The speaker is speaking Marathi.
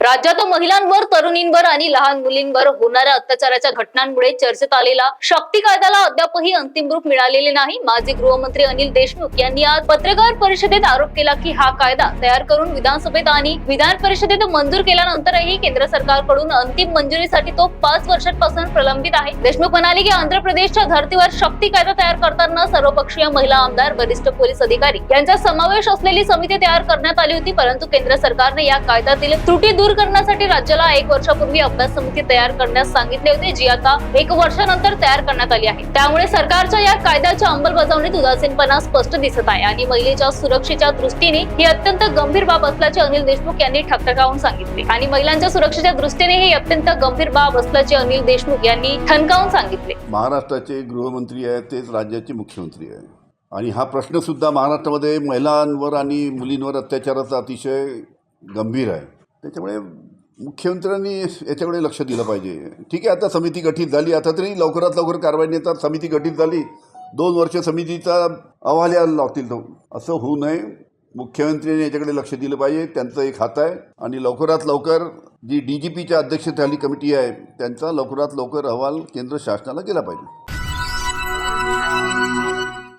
राज्यात महिलांवर तरुणींवर आणि लहान मुलींवर होणाऱ्या अत्याचाराच्या घटनांमुळे चर्चेत आलेला शक्ती कायद्याला अद्यापही अंतिम रूप मिळालेले नाही. माजी गृहमंत्री अनिल देशमुख यांनी आज पत्रकार परिषदेत आरोप केला की हा कायदा तयार करून विधानसभेत आणि विधान परिषदेत मंजूर केल्यानंतरही केंद्र सरकारकडून अंतिम मंजुरीसाठी तो पाच वर्षांपासून प्रलंबित आहे. देशमुख म्हणाले की आंध्र प्रदेशच्या धर्तीवर शक्ती कायदा तयार करताना सर्वपक्षीय महिला आमदार वरिष्ठ पोलीस अधिकारी यांचा समावेश असलेली समिती तयार करण्यात आली होती परंतु केंद्र सरकारने या कायद्यातील त्रुटी दूर करण्यासाठी राज्याला एक वर्षापूर्वी अभ्यास समिती तयार करण्यास सांगितले होते जी आता एक वर्षानंतर तयार करण्यात आली आहे. त्यामुळे सरकारच्या या कायद्याच्या अंमलबजावणीत उदासीनपणा स्पष्ट दिसत आहे आणि महिलेच्या सुरक्षेच्या दृष्टीने ही अत्यंत गंभीर बाब असल्याचे अनिल देशमुख यांनी ठकठकावून सांगितले. आणि महिलांच्या सुरक्षेच्या दृष्टीने ही अत्यंत गंभीर बाब असल्याचे अनिल देशमुख यांनी ठणकावून सांगितले. महाराष्ट्राचे गृहमंत्री आहेत तेच राज्याचे मुख्यमंत्री आहे आणि हा प्रश्न सुद्धा महाराष्ट्रामध्ये महिलांवर आणि मुलींवर अत्याचाराचा अतिशय गंभीर आहे. त्याच्यामुळे मुख्यमंत्र्यांनी याच्याकडे लक्ष दिलं पाहिजे. ठीक आहे आता समिती गठीत झाली आता तरी लवकरात लवकर कारवाई नेतात समिती गठीत झाली दोन वर्ष समितीचा अहवाल यायला लावतील तो. असं होऊ नये. मुख्यमंत्र्यांनी याच्याकडे लक्ष दिलं पाहिजे त्यांचं एक हात आहे. आणि लवकरात लवकर जी डी जी पीच्या अध्यक्षतेखाली कमिटी आहे त्यांचा लवकरात लवकर अहवाल केंद्र शासनाला गेला पाहिजे.